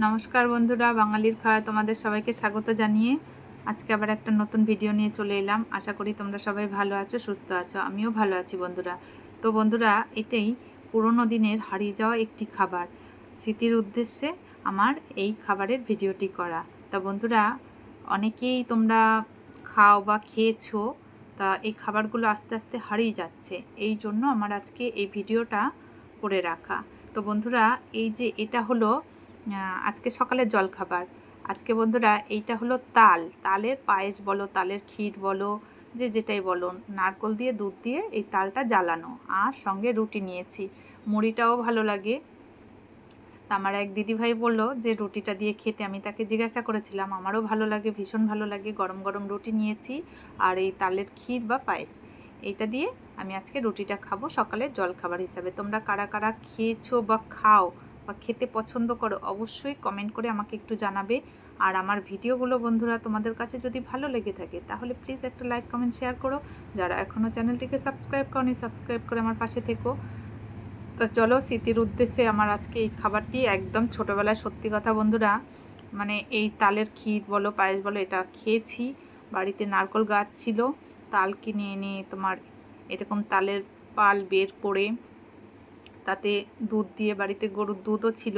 নমস্কার বন্ধুরা, বাঙালির খাওয়া তোমাদের সবাইকে স্বাগত জানিয়ে আজকে আবার একটা নতুন ভিডিও নিয়ে চলে এলাম। আশা করি তোমরা সবাই ভালো আছো, সুস্থ আছো, আমিও ভালো আছি বন্ধুরা। তো বন্ধুরা, এটাই পুরনো দিনের হারিয়ে যাওয়া একটি খাবার। স্মৃতির উদ্দেশ্যে আমার এই খাবারের ভিডিওটি করা। তা বন্ধুরা, অনেকেই তোমরা খাও বা খেয়েছো, তা এই খাবারগুলো আস্তে আস্তে হারিয়ে যাচ্ছে। এই জন্য আমার আজকে এই ভিডিওটা করে রাখা। তো বন্ধুরা, এই যে এটা হলো আজকে সকালের জলখাবার। আজকে বন্ধুরা, এইটা হলো তাল। তালের পায়েস বলো, তালের ক্ষীর বলো, যে যেটাই বলো, নারকল দিয়ে, দুধ দিয়ে এই তালটা জ্বালানো। আর সঙ্গে রুটি নিয়েছি। মুড়িটাও ভালো লাগে। আমার এক দিদিভাই বলল যে, রুটিটা দিয়ে খেতে। আমি তাকে জিজ্ঞাসা করেছিলাম, আমারও ভালো লাগে, ভীষণ ভালো লাগে। গরম গরম রুটি নিয়েছি আর এই তালের ক্ষীর বা পায়েস। এইটা দিয়ে আমি আজকে রুটিটা খাব সকালে জলখাবার হিসাবে। তোমরা কারা কারা খেয়েছো বা খাও বা খেতে পছন্দ করো, অবশ্যই কমেন্ট করে আমাকে একটু জানাবে। আর আমার ভিডিওগুলো বন্ধুরা তোমাদের কাছে যদি ভালো লেগে থাকে, তাহলে প্লিজ একটা লাইক কমেন্ট শেয়ার করো। যারা এখনও চ্যানেলটিকে সাবস্ক্রাইব করনি সাবস্ক্রাইব করে আমার পাশে থেকো। তো চলো, স্মৃতির উদ্দেশ্যে আমার আজকে এই খাবারটি একদম ছোটোবেলায় সত্যি কথা বন্ধুরা মানে এই তালের ক্ষীর বলো, পায়েস বলো, এটা খেয়েছি। বাড়িতে নারকল গাছ ছিল তাল কিনে এনে তোমার এরকম তালের পাল বের করে তাতে দুধ দিয়ে বাড়িতে গরুর দুধও ছিল।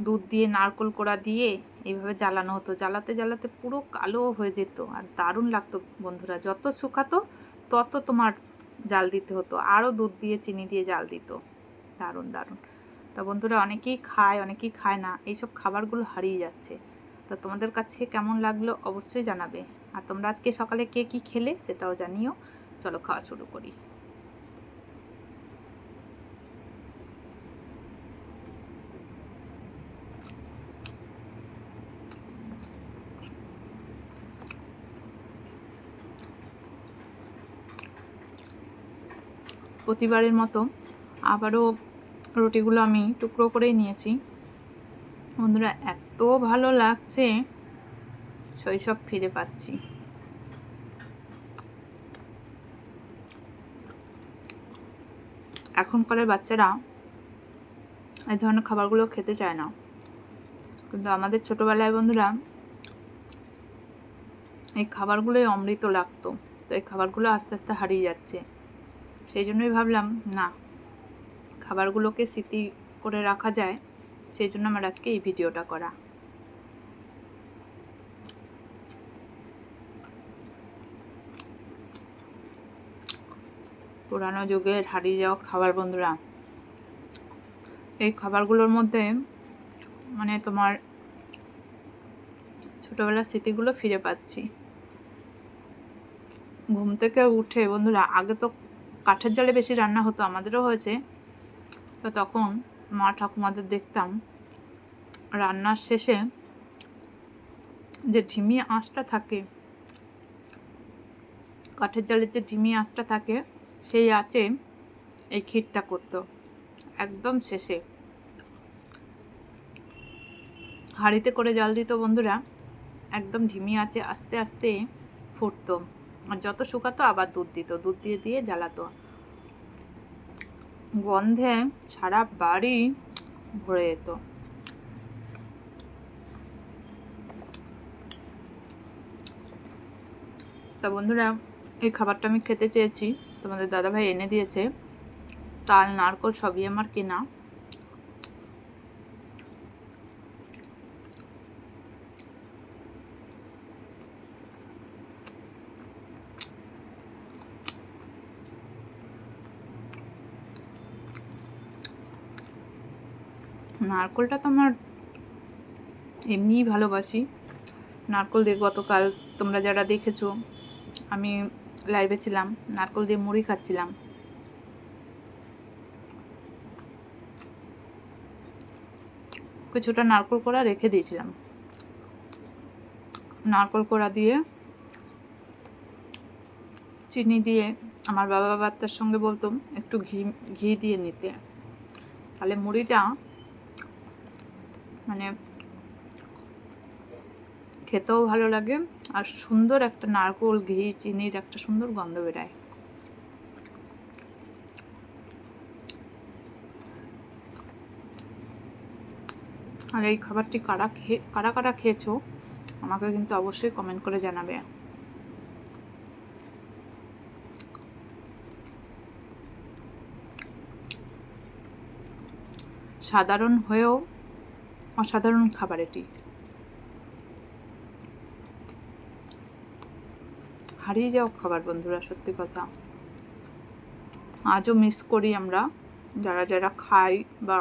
দুধ দিয়ে নারকল কোড়া দিয়ে এইভাবে জ্বালানো হতো। জ্বালাতে জ্বালাতে পুরো কালো হয়ে যেত আর দারুণ লাগতো বন্ধুরা। যত শুকাতো, তত তোমার জাল দিতে হতো। আরও দুধ দিয়ে, চিনি দিয়ে জাল দিত। দারুণ দারুণ। তা বন্ধুরা, অনেকেই খায় অনেকেই খায় না। এইসব খাবারগুলো হারিয়ে যাচ্ছে। তো তোমাদের কাছে কেমন লাগল অবশ্যই জানাবে। আর তোমরা আজকে সকালে কে কী খেলে সেটাও জানিও। চলো খাওয়া শুরু করি। প্রতিবারের মতো আবারও রুটিগুলো আমি টুকরো করেই নিয়েছি। বন্ধুরা, এত ভালো লাগছে, শৈশব ফিরে পাচ্ছি। এখনকার বাচ্চারা এই ধরনের খাবারগুলো খেতে চায় না। কিন্তু আমাদের ছোটোবেলায় বন্ধুরা, এই খাবারগুলোই অমৃত লাগতো। তো এই খাবারগুলো আস্তে আস্তে হারিয়ে যাচ্ছে। সেই জন্যই ভাবলাম, না, খাবারগুলোকে স্মৃতি করে রাখা যায়, সেই জন্য আমার আজকে এই ভিডিওটা করা। পুরানো যুগের হারিয়ে যাওয়া খাবার বন্ধুরা, এই খাবারগুলোর মধ্যে মানে তোমার ছোটোবেলার স্মৃতিগুলো ফিরে পাচ্ছি। ঘুম থেকে উঠে বন্ধুরা, আগে তো কাঠের জলে বেশি রান্না হতো, আমাদেরও হয়েছে। তো তখন মা ঠাকুমাদের দেখতাম রান্নার শেষে যে ঢিমি আঁচটা থাকে, কাঠের জালের যে ঢিমি আঁচটা থাকে, সেই আঁচে এই ক্ষীরটা করতো, একদম শেষে। হাঁড়িতে করে জাল দিত বন্ধুরা, একদম ঢিমি আঁচে আস্তে আস্তে ফুটতো। যত শুকাতো আবার দুধ দিত, দুধ দিয়ে দিয়ে জ্বালাতো। গন্ধে সারা বাড়ি ভরে যেত। তা বন্ধুরা, এই খাবারটা আমি খেতে চেয়েছি। তোমাদের দাদাভাই এনে দিয়েছে। তাল, নারকল সবই আমার কেনা। নারকলটা তো আমার এমনিই ভালোবাসি। নারকল দিয়ে গতকাল তোমরা যারা দেখেছ, আমি লাইভে ছিলাম, নারকল দিয়ে মুড়ি খাচ্ছিলাম। কিছুটা নারকল কোড়া রেখে দিয়েছিলাম। নারকল কোড়া দিয়ে চিনি দিয়ে আমার বাবা বাচ্চার সঙ্গে বলতাম একটু ঘি ঘি দিয়ে নিতে। তাহলে মুড়িটা মানে খেতেও ভালো লাগে আর সুন্দর একটা নারকোল, ঘি, চিনির একটা সুন্দর গন্ধ বেরায়। আর এই খাবারটি কারা খেয়ে কারা কারা খেয়েছো? আমাকে কিন্তু অবশ্যই কমেন্ট করে জানাবে। সাধারণ হয়েও অসাধারণ খাবার এটি। হারিয়ে যাও খাবার বন্ধুরা, সত্যি কথা। আজও মিস করি আমরা যারা যারা খাই বা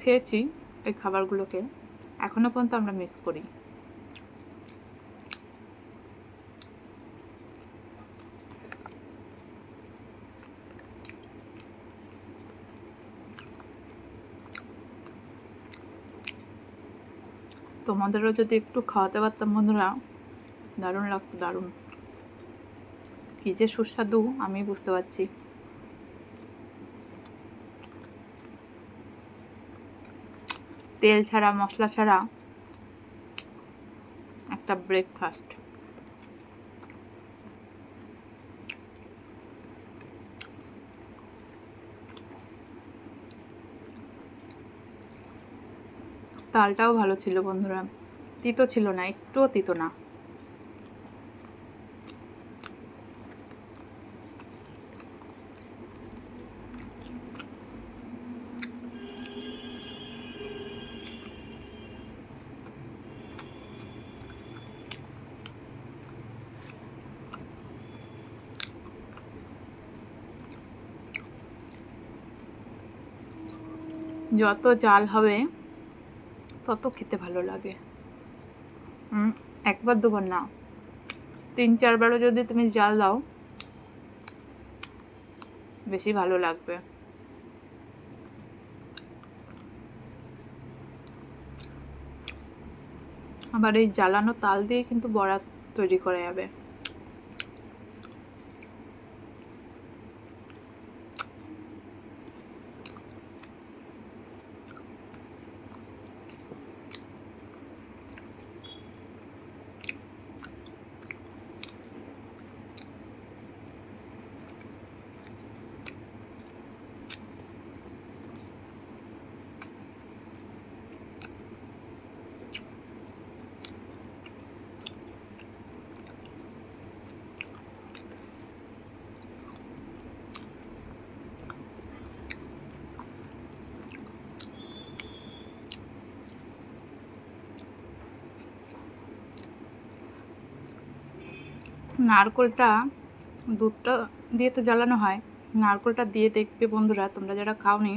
খেয়েছি এই খাবারগুলোকে। এখনও পর্যন্ত আমরা মিস করি। তোমাদেরও যদি একটু খাওয়াতে পারতাম, বন্ধুরা, দারুণ লাগতো দারুণ। কী যে সুস্বাদু, আমি বুঝতে পারছি। তেল ছাড়া, মশলা ছাড়া একটা ব্রেকফাস্ট তালটাও ভালো ছিল বন্ধুরা। তিতো ছিল না একটুও তিতো না। যত জাল হবে তত খেতে ভালো লাগে। একবার দুবার না। তিন, চারবারও যদি তুমি জাল দাও, বেশি ভালো লাগবে। আবার এই জ্বালানো তাল দিয়ে কিন্তু বড়া তৈরি করা যাবে। নারকোলটা দুধটা দিয়ে তো জ্বালানো হয়। নারকোলটা দিয়ে দেখবে বন্ধুরা, তোমরা যারা খাওনি,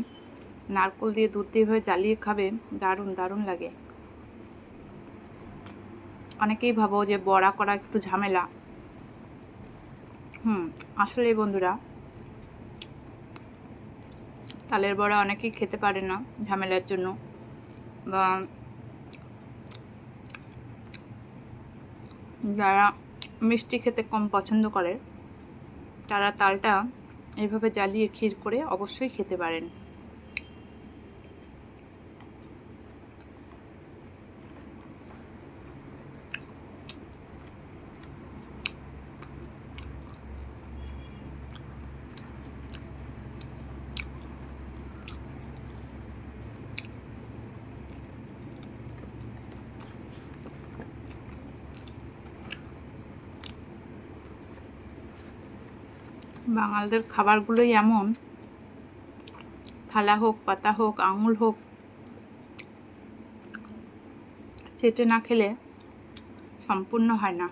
নারকোল দিয়ে দুধ দিয়ে জ্বালিয়ে খাবে, দারুণ দারুণ লাগে। অনেকেই ভাবো যে বড়া করা একটু ঝামেলা। হুম আসলে বন্ধুরা, তালের বড়া অনেকেই খেতে পারে না ঝামেলার জন্য। বা যারা মিষ্টি খেতে কম পছন্দ করে। তারা তালটা এভাবে জ্বালিয়ে ক্ষীর করে অবশ্যই খেতে পারেন। বাঙালদের খাবারগুলোই এমন। থালা হোক, পাতা হোক, আঙুল হোক, চেটে না খেলে সম্পূর্ণ হয় না।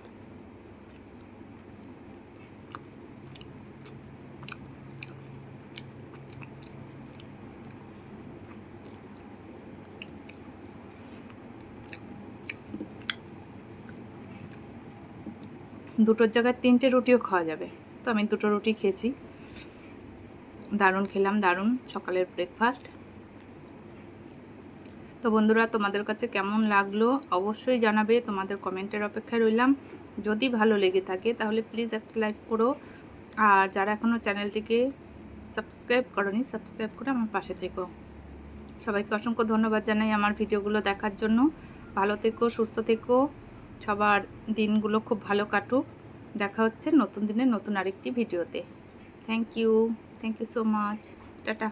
দুটোর জায়গায় তিনটে রুটিও খাওয়া যাবে। তো আমি দুটো রুটি খেয়েছি। দারুণ খেলাম, দারুণ সকালের ব্রেকফাস্ট তো বন্ধুরা, তোমাদের কাছে কেমন লাগল অবশ্যই জানাবে, তোমাদের কমেন্টের অপেক্ষায় রইলাম। যদি ভালো লেগে থাকে, তাহলে প্লিজ একটা লাইক করো। আর যারা এখনও চ্যানেলটিকে সাবস্ক্রাইব করনি সাবস্ক্রাইব করে আমার পাশে থেকো। সবাইকে অসংখ্য ধন্যবাদ জানাই আমার ভিডিওগুলো দেখার জন্য। ভালো থেকো, সুস্থ থেকো। সবার দিনগুলো খুব ভালো কাটুক। দেখা হচ্ছে নতুন দিনে নতুন আরেকটি ভিডিওতে। Thank you thank you so much tata